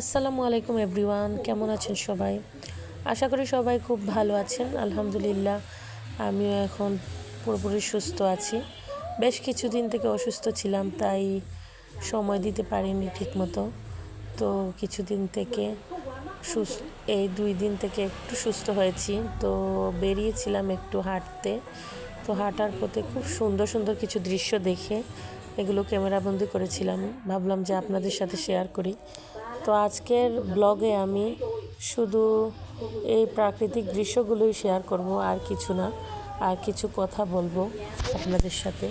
আসসালামু আলাইকুম এভরিওয়ান, কেমন আছেন সবাই? আশা করি সবাই খুব ভালো আছেন, আলহামদুলিল্লাহ। আমিও এখন পুরোপুরি সুস্থ আছি। বেশ কিছুদিন থেকে অসুস্থ ছিলাম, তাই সময় দিতে পারিনি ঠিকমতো। তো কিছুদিন থেকে সুস্থ এই দুই দিন থেকে একটু সুস্থ হয়েছি। তো বেরিয়েছিলাম একটু হাঁটতে। তো হাঁটার পথে খুব সুন্দর সুন্দর কিছু দৃশ্য দেখে এগুলো ক্যামেরাবন্দি করেছিলাম। ভাবলাম যে আপনাদের সাথে শেয়ার করি। তো আজকের ব্লগে আমি শুধু এই প্রাকৃতিক দৃশ্যগুলোই শেয়ার করব, আর কিছু না, আর কিছু কথা বলব আপনাদের সাথে।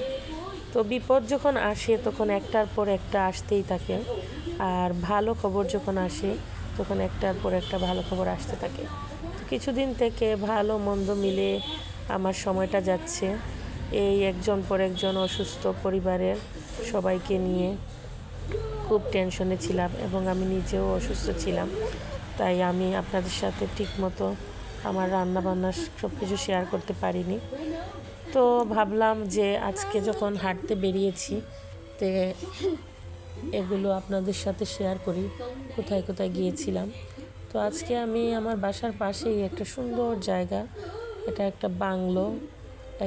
তো বিপদ যখন আসে, তখন একটার পর একটা আসতেই থাকে, আর ভালো খবর যখন আসে, তখন একটার পর একটা ভালো খবর আসতে থাকে। তো কিছুদিন থেকে ভালো মন্দ মিলে আমার সময়টা যাচ্ছে। এই একজন পর একজন অসুস্থ পরিবারের সবাইকে নিয়ে খুব টেনশনে ছিলাম এবং আমি নিজেও অসুস্থ ছিলাম। তাই আমি আপনাদের সাথে ঠিকমতো আমার রান্নাবান্না সব কিছু শেয়ার করতে পারিনি। তো ভাবলাম যে আজকে যখন হাঁটতে বেরিয়েছি, তে এগুলো আপনাদের সাথে শেয়ার করি, কোথায় কোথায় গিয়েছিলাম। তো আজকে আমি আমার বাসার পাশেই একটা সুন্দর জায়গা, এটা একটা বাংলো,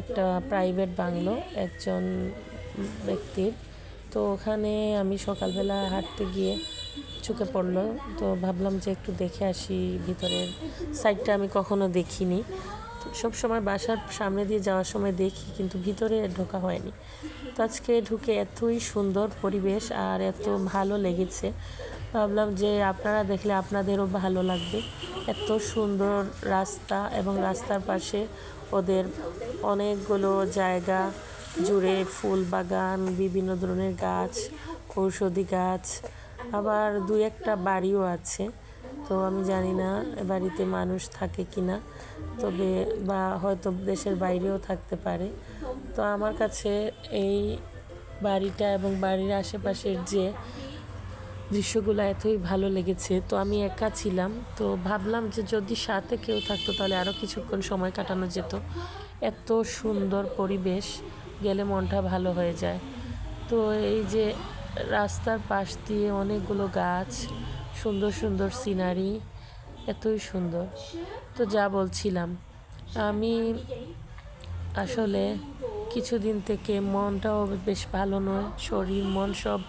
একটা প্রাইভেট বাংলো, একজন ব্যক্তির। তো ওখানে আমি সকালবেলা হাঁটতে গিয়ে চোখে পড়ল। তো ভাবলাম যে একটু দেখে আসি ভিতরের সাইডটা আমি কখনো দেখিনি। সব সময় বাসার সামনে দিয়ে যাওয়ার সময় দেখি কিন্তু ভিতরে ঢোকা হয়নি। তো আজকে ঢুকে এতই সুন্দর পরিবেশ আর এত ভালো লেগেছে। ভাবলাম যে আপনারা দেখলে আপনাদেরও ভালো লাগবে। এত সুন্দর রাস্তা এবং রাস্তার পাশে ওদের অনেকগুলো জায়গা জুড়ে ফুল বাগান, বিভিন্ন ধরনের গাছ, ঔষধি গাছ, আবার দু একটা বাড়িও আছে। তো আমি জানি না বাড়িতে মানুষ থাকে কি না তবে বা হয়তো দেশের বাইরেও থাকতে পারে। তো আমার কাছে এই বাড়িটা এবং বাড়ির আশেপাশের যে দৃশ্যগুলো এতই ভালো লেগেছে, তো আমি একা ছিলাম। তো ভাবলাম যে যদি সাথে কেউ থাকতো, তাহলে আরও কিছুক্ষণ সময় কাটানো যেত। এত সুন্দর পরিবেশ। গেলে মনটা ভালো হয়ে যায়। তো এই যে রাস্তার পাশ দিয়ে অনেকগুলো গাছ, সুন্দর সুন্দর সিনারি, এতই সুন্দর। তো যা বলছিলাম, আমি আসলে কিছুদিন থেকে মনটাও বেশ ভালো নয়, শরীর, মন সব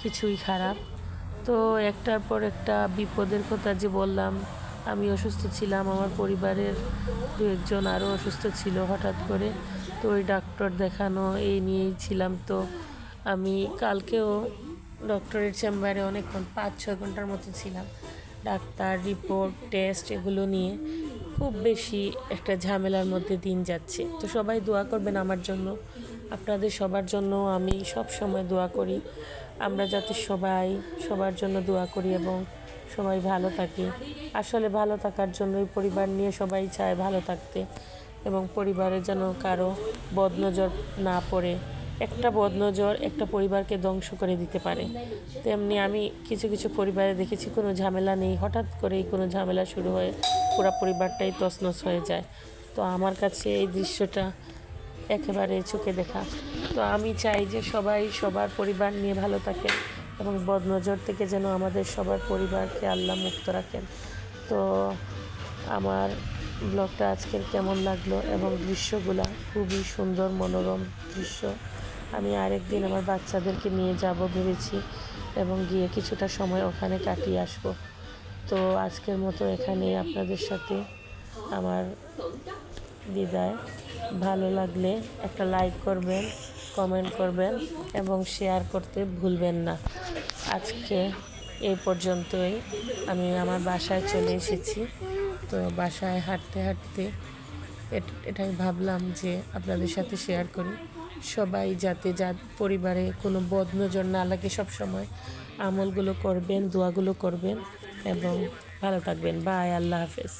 কিছুই খারাপ। তো একটার পর একটা বিপদের কথা যে বললাম আমি অসুস্থ ছিলাম, আমার পরিবারের দু একজন আরও অসুস্থ ছিল হঠাৎ করে। তো ওই ডাক্তার দেখানো, এই নিয়েই ছিলাম। তো আমি কালকেও ডক্টরের চেম্বারে অনেকক্ষণ, পাঁচ, ছয় ঘণ্টার মতো ছিলাম। ডাক্তার, রিপোর্ট, টেস্ট এগুলো নিয়ে খুব বেশি একটা ঝামেলার মধ্যে দিন যাচ্ছে। তো সবাই দোয়া করবেন আমার জন্য। আপনাদের সবার জন্য আমি সব সময় দোয়া করি। আমরা যাতে সবাই সবার জন্য দোয়া করি এবং সবাই ভালো থাকি। আসলে ভালো থাকার জন্যই পরিবার নিয়ে সবাই চায় ভালো থাকতে এবং পরিবারে যেন কারও বদনজর না পড়ে। একটা বদনজর একটা পরিবারকে ধ্বংস করে দিতে পারে। তেমনি আমি কিছু কিছু পরিবারে দেখেছি কোনো ঝামেলা নেই। হঠাৎ করেই কোনো ঝামেলা শুরু হয়ে পুরো পরিবারটাই তছনছ হয়ে যায়। তো আমার কাছে এই দৃশ্যটা একেবারে চোখে দেখা। তো আমি চাই যে সবাই সবার পরিবার নিয়ে ভালো থাকেন এবং বদনজর থেকে যেন আমাদের সবার পরিবারকে আল্লাহ মুক্ত রাখেন। তো আমার ব্লগটা আজকের কেমন লাগল এবং দৃশ্যগুলা? খুবই সুন্দর, মনোরম দৃশ্য। আমি আরেক দিন আমার বাচ্চাদেরকে নিয়ে যাব ভেবেছি এবং গিয়ে কিছুটা সময় ওখানে কাটিয়ে আসব। তো আজকের মতো এখানে আপনাদের সাথে আমার বিদায়। ভালো লাগলে একটা লাইক করবেন। কমেন্ট করবেন এবং শেয়ার করতে ভুলবেন না। আজকে এই পর্যন্তই। আমি আমার বাসায় চলে এসেছি। তো বাসায় হাঁটতে হাঁটতে এটাই ভাবলাম যে আপনাদের সাথে শেয়ার করি। সবাই যাতে যা পরিবারে কোনো বদনজর না লাগে সব সময় আমলগুলো করবেন, দোয়াগুলো করবেন এবং ভালো থাকবেন। বাই, আল্লাহ হাফেজ।